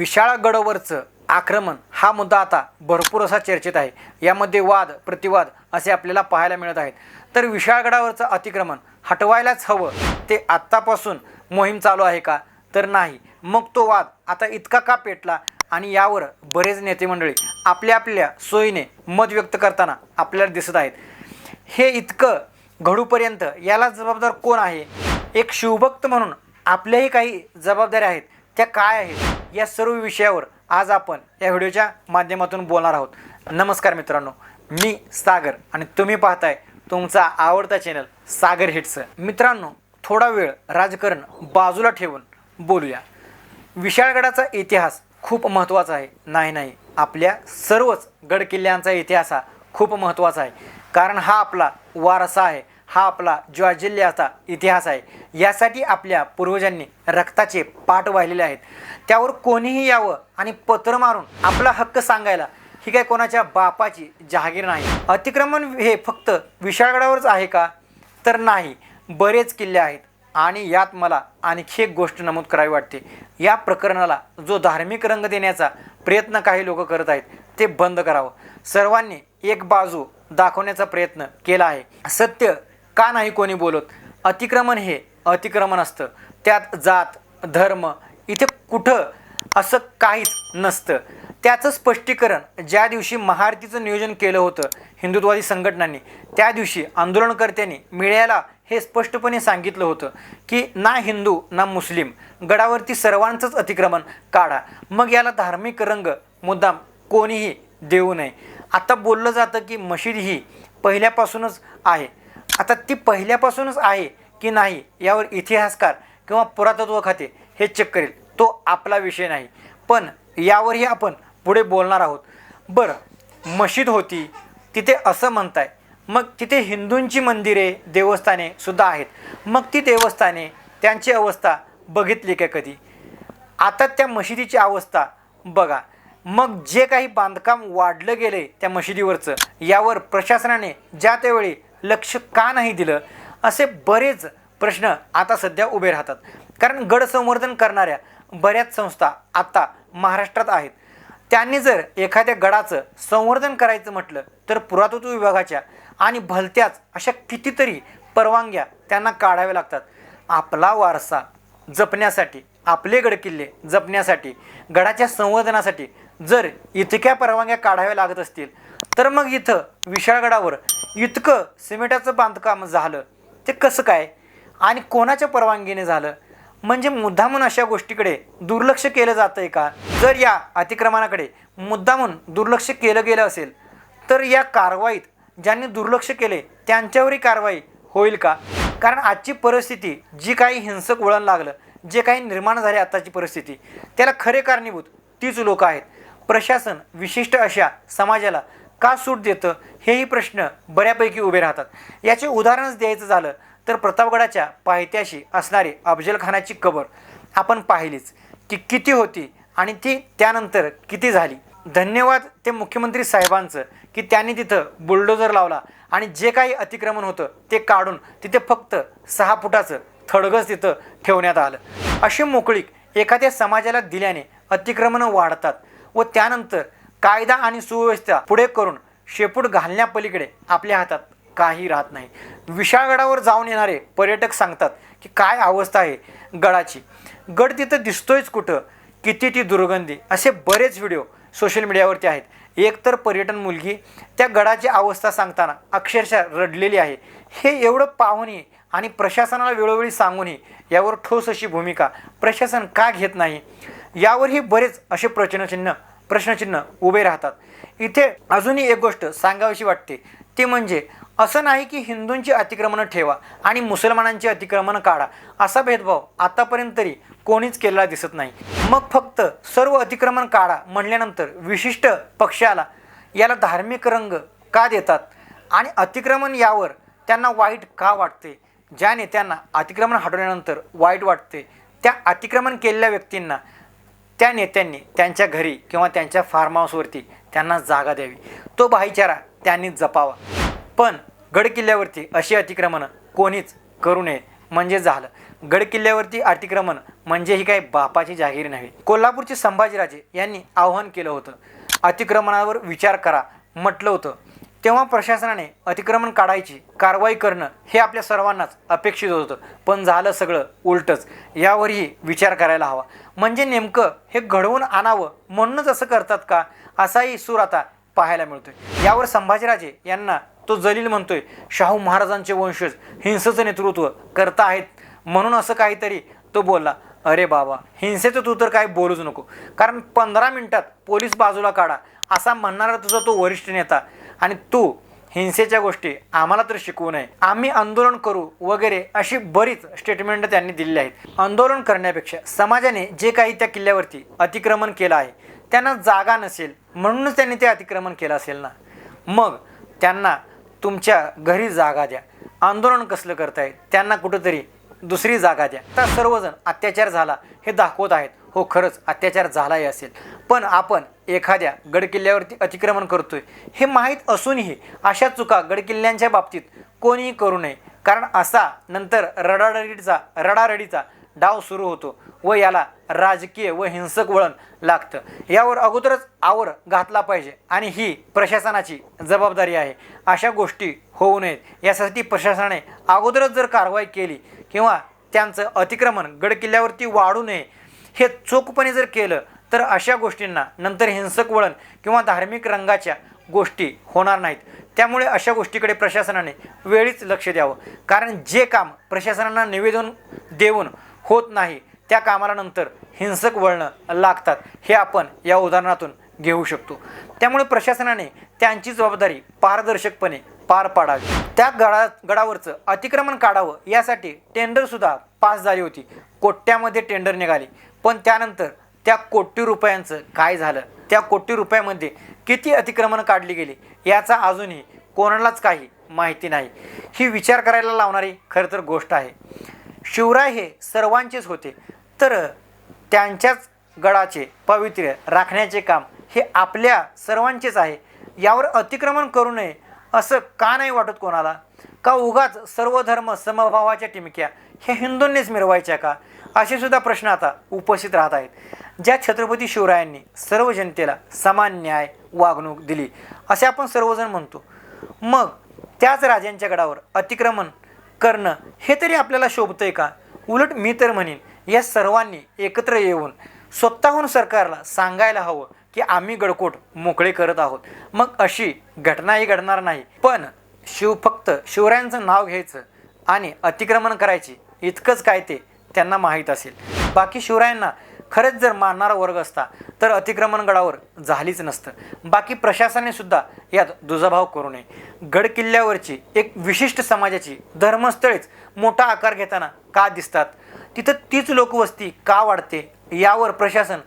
विशाळगडावरचं आक्रमण हा मुद्दा आता भरपूर असा चर्चेत आहे. यामध्ये वाद प्रतिवाद असे आपल्याला पाहायला मिळत आहेत. तर विशाळगडावरचं अतिक्रमण हटवायलाच हवं ते आत्तापासून मोहीम चालू आहे का? तर नाही. मग तो वाद आता इतका का पेटला? आणि यावर बरेच नेते मंडळी आपल्या आपल्या सोयीने मत व्यक्त करताना आपल्याला दिसत आहेत. हे इतकं घडूपर्यंत याला जबाबदार कोण आहे? एक शिवभक्त म्हणून आपल्याही काही जबाबदाऱ्या आहेत. त्या काय आहेत? या सर्व विषयावर आज आपण या व्हिडिओच्या माध्यमातून बोलणार आहोत. नमस्कार मित्रांनो मी सागर आणि तुम्ही पाहताय तुमचा आवडता चॅनल सागर हिट्स मित्रांनो थोडा वेळ राजकारण बाजूला ठेवून बोलूया. विशाळगडाचा इतिहास खूप महत्त्वाचा आहे. नाही नाही आपल्या सर्वच गडकिल्ल्यांचा इतिहास हा खूप महत्त्वाचा आहे. कारण हा आपला वारसा आहे. हा आपला ज्वाजिल्ह्याचा इतिहास आहे यासाठी आपल्या पूर्वजांनी रक्ताचे पाठ वाहिलेले आहेत. त्यावर कोणीही यावं आणि पत्र मारून आपला हक्क सांगायला ही काय कोणाच्या बापाची जहागीर नाही. अतिक्रमण हे फक्त विशाळगडावरच आहे का? तर नाही बरेच किल्ले आहेत. आणि यात मला आणखी एक गोष्ट नमूद करावी वाटते. या प्रकरणाला जो धार्मिक रंग देण्याचा प्रयत्न काही लोक करत आहेत ते बंद करावं. सर्वांनी एक बाजू दाखवण्याचा प्रयत्न केला आहे. सत्य का नाही कोणी बोलत? अतिक्रमण हे अतिक्रमण असतं. त्यात जात धर्म इथे कुठं असं काहीच नसतं. त्याचं स्पष्टीकरण ज्या दिवशी महाआरतीचं नियोजन केलं होतं हिंदुत्ववादी संघटनांनी त्या दिवशी आंदोलनकर्त्यांनी मिळायला हे स्पष्टपणे सांगितलं होतं की ना हिंदू ना मुस्लिम गडावरती सर्वांचंच अतिक्रमण काढा. मग याला धार्मिक रंग मुद्दाम कोणीही देऊ नये. आता बोललं जातं की मशीद ही पहिल्यापासूनच आहे. आता ती पहिल्यापासूनच आहे की नाही यावर इतिहासकार किंवा पुरातत्व खाते हे चेक करेल. तो आपला विषय नाही. पण यावरही आपण पुढे बोलणार आहोत. बरं मशीद होती. तिथे असं म्हणताय मग तिथे हिंदूंची मंदिरे देवस्थाने सुद्धा आहेत. मग ती देवस्थाने त्यांची अवस्था बघितली का कधी? आता त्या मशिदीची अवस्था बघा. मग जे काही बांधकाम वाढलं गेलं आहे त्या मशिदीवरचं यावर प्रशासनाने ज्या त्यावेळी लक्ष का नाही दिलं? असे बरेच प्रश्न आता सध्या उभे राहतात. कारण गड संवर्धन करणाऱ्या बऱ्याच संस्था आता महाराष्ट्रात आहेत. त्यांनी जर एखाद्या गडाचं संवर्धन करायचं म्हटलं तर पुरातत्व विभागाच्या आणि भलत्याच अशा कितीतरी परवानग्या त्यांना काढाव्या लागतात. आपला वारसा जपण्यासाठी आपले गडकिल्ले जपण्यासाठी गडाच्या संवर्धनासाठी जर इतक्या परवानग्या काढाव्या लागत असतील तर मग इथं विशाळगडावर इतकं सिमेंटाचं बांधकाम झालं. ते कसं काय? आणि कोणाच्या परवानगीने झालं? म्हणजे मुद्दामून अशा गोष्टीकडे दुर्लक्ष केलं जातं आहे का? जर या अतिक्रमणाकडे मुद्दामून दुर्लक्ष केलं गेलं असेल तर या कारवाईत ज्यांनी दुर्लक्ष केले त्यांच्यावरही कारवाई होईल का? कारण आजची परिस्थिती जी काही हिंसक वळण लागलं जे काही निर्माण झाले आताची परिस्थिती त्याला खरे कारणीभूत तीच लोक आहेत. प्रशासन विशिष्ट अशा समाजाला का सूट देतं? हेही प्रश्न बऱ्यापैकी उभे राहतात. याचे उदाहरणच द्यायचं झालं तर प्रतापगडाच्या पायथ्याशी असणारी अफजलखानाची कबर आपण पाहिलीच. की किती होती आणि ती त्यानंतर किती झाली? धन्यवाद ते मुख्यमंत्री साहेबांचं की त्यांनी तिथं बुलडोजर लावला आणि जे काही अतिक्रमण होतं ते काढून तिथे फक्त सहा फुटाचं थडगस तिथं ठेवण्यात आलं. अशी मोकळीक एखाद्या समाजाला दिल्याने अतिक्रमणं वाढतात व त्यानंतर कायदा आणि सुव्यवस्था पुढे करून शेपूट घालण्यापलीकडे आपल्या हातात काही राहत नाही. विशाळगडावर जाऊन येणारे पर्यटक सांगतात की काय अवस्था आहे गडाची. गड तिथं दिसतोयच कुठं? किती ती दुर्गंधी? असे बरेच व्हिडिओ सोशल मीडियावरती आहेत. एकतर पर्यटन मुलगी त्या गडाची अवस्था सांगताना अक्षरशः रडलेली आहे. हे एवढं पाहूनही आणि प्रशासनाला वेळोवेळी सांगूनही यावर ठोस अशी भूमिका प्रशासन का घेत नाही? यावरही बरेच असे प्रचनचिन्ह प्रश्नचिन्ह उभे राहतात. इथे अजूनही एक गोष्ट सांगावीशी वाटते. ती म्हणजे असं नाही की हिंदूंची अतिक्रमणं ठेवा आणि मुसलमानांची अतिक्रमणं काढा. असा भेदभाव आतापर्यंत तरी कोणीच केलेला दिसत नाही. मग फक्त सर्व अतिक्रमण काढा म्हणल्यानंतर विशिष्ट पक्षाला याला धार्मिक रंग का देतात? आणि अतिक्रमण यावर त्यांना वाईट का वाटते? ज्या नेत्यांना अतिक्रमण हटवल्यानंतर वाईट वाटते त्या अतिक्रमण केलेल्या व्यक्तींना त्या नेत्यांनी त्यांच्या घरी किंवा त्यांच्या फार्म हाऊसवरती त्यांना जागा द्यावी. तो भाईचारा त्यांनी जपावा. पण गडकिल्ल्यावरती अशी अतिक्रमणं कोणीच करू नये म्हणजे झालं. गडकिल्ल्यावरती अतिक्रमण म्हणजे ही काही बापाची जागीर नव्हे. कोल्हापूरचे संभाजीराजे यांनी आव्हान केलं होतं. अतिक्रमणावर विचार करा म्हटलं होतं. तेव्हा प्रशासनाने अतिक्रमण काढायची कारवाई करणं हे आपल्या सर्वांनाच अपेक्षित होतं. पण झालं सगळं उलटच. यावरही विचार करायला हवा. म्हणजे नेमकं हे घडवून आणावं म्हणूनच असं करतात का? असाही सूर आता पाहायला मिळतोय. यावर संभाजीराजे यांना तो जलील म्हणतोय शाहू महाराजांचे वंशज हिंसेचं नेतृत्व करता आहेत. म्हणून असं काहीतरी तो बोलला अरे बाबा हिंसेचं तू तर काय बोलूच नको. कारण पंधरा मिनटात पोलीस बाजूला काढा असा म्हणणारा तुझा तो वरिष्ठ नेता. आणि तू हिंसेच्या गोष्टी आम्हाला तर शिकवू नये. आम्ही आंदोलन करू वगैरे अशी बरीच स्टेटमेंट त्यांनी दिलेली आहेत. आंदोलन करण्यापेक्षा समाजाने जे काही त्या किल्ल्यावरती अतिक्रमण केलं आहे त्यांना जागा नसेल म्हणूनच त्यांनी ते अतिक्रमण केलं असेल ना? मग त्यांना तुमच्या घरी जागा द्या. आंदोलन कसलं करताय त्यांना कुठंतरी दुसरी जागा द्या. तर सर्वजण अत्याचार झाला हे दाखवत आहेत. हो खरंच अत्याचार झालाही असेल. पण आपण एखाद्या गडकिल्ल्यावरती अतिक्रमण करतोय हे माहीत असूनही अशा चुका गडकिल्ल्यांच्या बाबतीत कोणीही करू नये. कारण असा नंतर रडारडीचा रडारडीचा डाव सुरू होतो व याला राजकीय व हिंसक वळण लागतं. यावर अगोदरच आवर घातला पाहिजे आणि ही प्रशासनाची जबाबदारी आहे. अशा गोष्टी होऊ नयेत. यासाठी प्रशासनाने अगोदरच जर कारवाई केली किंवा त्यांचं अतिक्रमण गडकिल्ल्यावरती वाढू नये हे चोखपणे जर केलं तर अशा गोष्टींना नंतर हिंसक वळण किंवा धार्मिक रंगाच्या गोष्टी होणार नाहीत. त्यामुळे अशा गोष्टीकडे प्रशासनाने वेळीच लक्ष द्यावं. कारण जे काम प्रशासनांना निवेदन देऊन होत नाही त्या कामाला नंतर हिंसक वळणं लागतात हे आपण या उदाहरणातून घेऊ शकतो. त्यामुळे प्रशासनाने त्यांची जबाबदारी पारदर्शकपणे पार पाडावी. त्या गडा गडावरचं अतिक्रमण काढावं यासाठी टेंडरसुद्धा पास झाली होती. कोट्यामध्ये टेंडर निघाले. पण त्यानंतर त्या कोटी रुपयांचं काय झालं? त्या कोटी रुपयामध्ये किती अतिक्रमण काढली गेली? याचा अजूनही कोणालाच काही माहिती नाही. ही विचार करायला लावणारी खरं तर गोष्ट आहे. शिवराय हे सर्वांचेच होते. तर त्यांच्याच गडाचे पावित्र्य राखण्याचे काम हे आपल्या सर्वांचेच आहे. यावर अतिक्रमण करू नये असं का नाही वाटत कोणाला? का उगाच सर्व धर्म समभावाच्या टिमक्या हे हिंदूंनीच मिरवायच्या का? असे सुद्धा प्रश्न आता उपस्थित राहत आहेत. ज्या छत्रपती शिवरायांनी सर्व जनतेला समान न्याय वागणूक दिली असे आपण सर्वजण म्हणतो. मग त्याच राजांच्या गडावर अतिक्रमण करणं हे तरी आपल्याला शोभतंय का? उलट मी तर म्हणेन या सर्वांनी एकत्र येऊन स्वतःहून सरकारला सांगायला हवं की आम्ही गडकोट मोकळे करत आहोत. मग अशी घटनाही घडणार नाही. पण शिव फक्त शिवरायांचं नाव घ्यायचं आणि अतिक्रमण करायची इतकंच काय ते त्यांना माहीत असेल. बाकी शिवरायांना खरंच जर मानणारा वर्ग असता तर अतिक्रमण गडावर झालीच नसतं. बाकी प्रशासनाने सुद्धा यात दुजाभाव करू नये. गड किल्ल्यावरची एक विशिष्ट समाजाची धर्मस्थळेच मोठा आकार घेताना का दिसतात? तिथं तीच लोकवस्ती का वाढते? यावर प्रशासन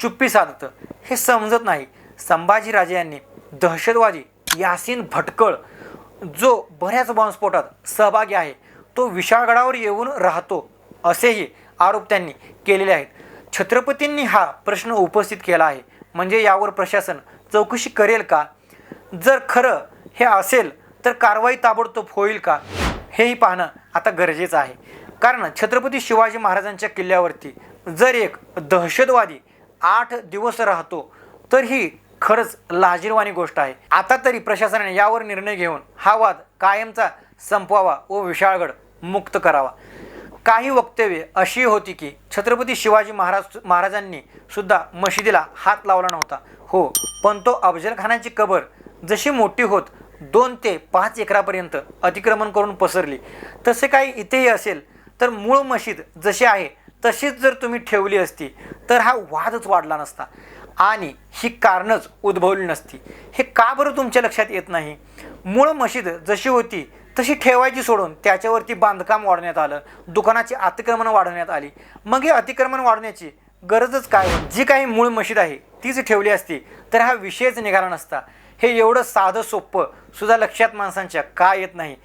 चुप्पी साधतं. हे समजत नाही. संभाजीराजे यांनी दहशतवादी यासीन भटकळ जो बऱ्याच बॉम्बस्फोटात सहभागी आहे तो विशाळगडावर येऊन राहतो. असेही आरोप त्यांनी केलेले आहेत. छत्रपतींनी हा प्रश्न उपस्थित केला आहे. म्हणजे यावर प्रशासन चौकशी करेल का? जर खरं हे असेल तर कारवाई ताबडतोब होईल का? हेही पाहणं आता गरजेचं आहे. कारण छत्रपती शिवाजी महाराजांच्या किल्ल्यावरती जर एक दहशतवादी आठ दिवस राहतो तर ही खरंच लाजीरवाणी गोष्ट आहे. आता तरी प्रशासनाने यावर निर्णय घेऊन हा वाद कायमचा संपवावा व विशाळगड मुक्त करावा. काही वक्तव्य अशी होती की छत्रपती शिवाजी महाराज महाराजांनी सुद्धा मशिदीला हात लावला नव्हता. हो पण तो अफजलखानाची कबर जशी मोठी होत दोन ते पाच एकरापर्यंत अतिक्रमण करून पसरली. तसे काही इथेही असेल तर मूळ मशीद जशी आहे तशीच जर तुम्ही ठेवली असती तर हा वादच वाढला नसता. आणि ही कारणच उद्भवली नसती. हे का बरं तुमच्या लक्षात येत नाही? मूळ मशीद जशी होती तशी ठेवायची सोडून त्याच्यावरती बांधकाम वाढवण्यात आलं. दुकानाची अतिक्रमण वाढवण्यात आली. मग हे अतिक्रमण वाढवण्याची गरजच काय? जी काही मूळ मशीद आहे तीच ठेवली असती तर हा विषयच निघाला नसता. हे एवढं साधं सोपं सुद्धा लक्षात माणसांच्या का येत नाही?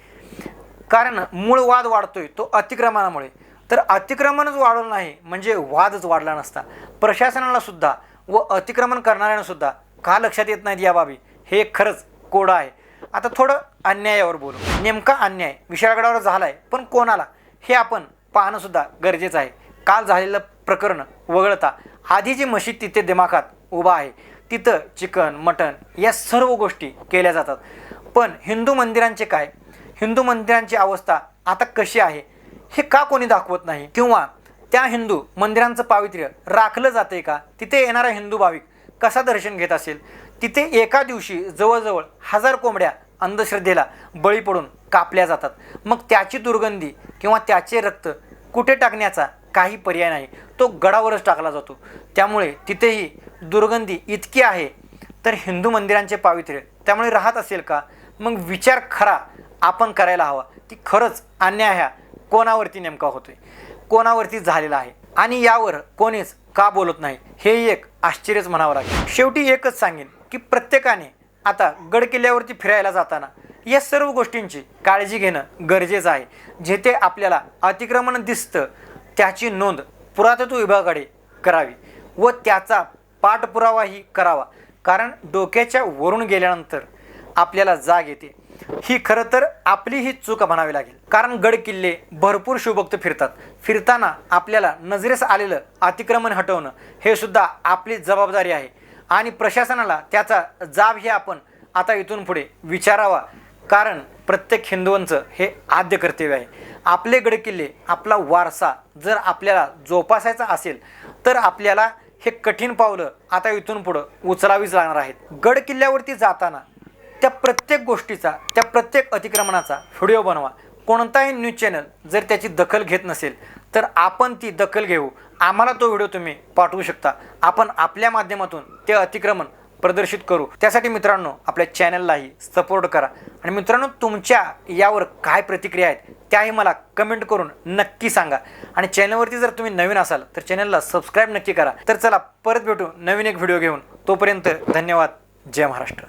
कारण मूळ वाद वाढतोय तो अतिक्रमणामुळे. तर अतिक्रमणच वाढवलं नाही म्हणजे वादच वाढला नसता. प्रशासनाला सुद्धा व अतिक्रमण करणाऱ्यांना सुद्धा का लक्षात येत नाहीत या बाबी? हे खरंच कोडं आहे. आता थोडं अन्यायावर बोलू. नेमका अन्याय विशाळगडावर झालाय पण कोणाला? हे आपण पाहणंसुद्धा गरजेचं आहे. काल झालेलं प्रकरण वगळता आधी जी मशीद तिथे दिमाखात उभा आहे तिथं चिकन मटन या सर्व गोष्टी केल्या जातात. पण हिंदू मंदिरांचे काय? हिंदू मंदिरांची अवस्था आता कशी आहे हे का कोणी दाखवत नाही? किंवा त्या हिंदू मंदिरांचं पावित्र्य राखलं जाते का? तिथे येणारा हिंदू भाविक कसा दर्शन घेत असेल? तिथे एका दिवशी जवळजवळ हजार कोंबड्या अंधश्रद्धेला बळी पडून कापल्या जातात. मग त्याची दुर्गंधी किंवा त्याचे रक्त कुठे टाकण्याचा काही पर्याय नाही. तो गडावरच टाकला जातो. त्यामुळे तिथेही दुर्गंधी इतकी आहे. तर हिंदू मंदिरांचे पावित्र्य त्यामुळे राहत असेल का? मग विचार खरा आपण करायला हवा की खरंच अन्याय ह्या कोणावरती नेमका होतोय? कोणावरती झालेला आहे? आणि यावर कोणीच का बोलत नाही? हे एक आश्चर्यच म्हणावं लागेल. शेवटी एकच सांगेन. की प्रत्येकाने आता गड किल्ल्यावरती फिरायला जाताना या सर्व गोष्टींची काळजी घेणं गरजेचं आहे. जेथे आपल्याला अतिक्रमण दिसतं त्याची नोंद पुरातत्व विभागाकडे करावी व त्याचा पाठपुरावाही करावा. कारण डोक्याच्या वरून गेल्यानंतर आपल्याला जाग येते. ही खरं तर आपली ही चूक म्हणावी लागेल. कारण गड किल्ले भरपूर शिवभक्त फिरतात. फिरताना आपल्याला नजरेस आलेलं अतिक्रमण हटवणं हे सुद्धा आपली जबाबदारी आहे. आणि प्रशासनाला त्याचा जाब हे आपण आता इथून पुढे विचारावा. कारण प्रत्येक हिंदूंचं हे आद्य कर्तव्य आहे. आपले गडकिल्ले आपला वारसा जर आपल्याला जोपासायचा असेल तर आपल्याला हे कठीण पावलं आता इथून पुढं उचलावीच लागणार आहेत. गड किल्ल्यावरती जाताना त्या प्रत्येक गोष्टीचा त्या प्रत्येक अतिक्रमणाचा व्हिडिओ बनवा. कोणताही न्यूज चॅनल जर त्याची दखल घेत नसेल तर आपण ती दखल घेऊ. आम्हाला तो व्हिडिओ तुम्ही पाठवू शकता. आपण आपल्या माध्यमातून ते अतिक्रमण प्रदर्शित करू. त्यासाठी मित्रांनो आपल्या चॅनललाही सपोर्ट करा. आणि मित्रांनो तुमच्या यावर काय प्रतिक्रिया आहेत त्याही मला कमेंट करून नक्की सांगा. आणि चॅनलवरती जर तुम्ही नवीन असाल तर चॅनलला सबस्क्राईब नक्की करा. तर चला परत भेटू नवीन एक व्हिडिओ घेऊन. तोपर्यंत धन्यवाद. जय महाराष्ट्र.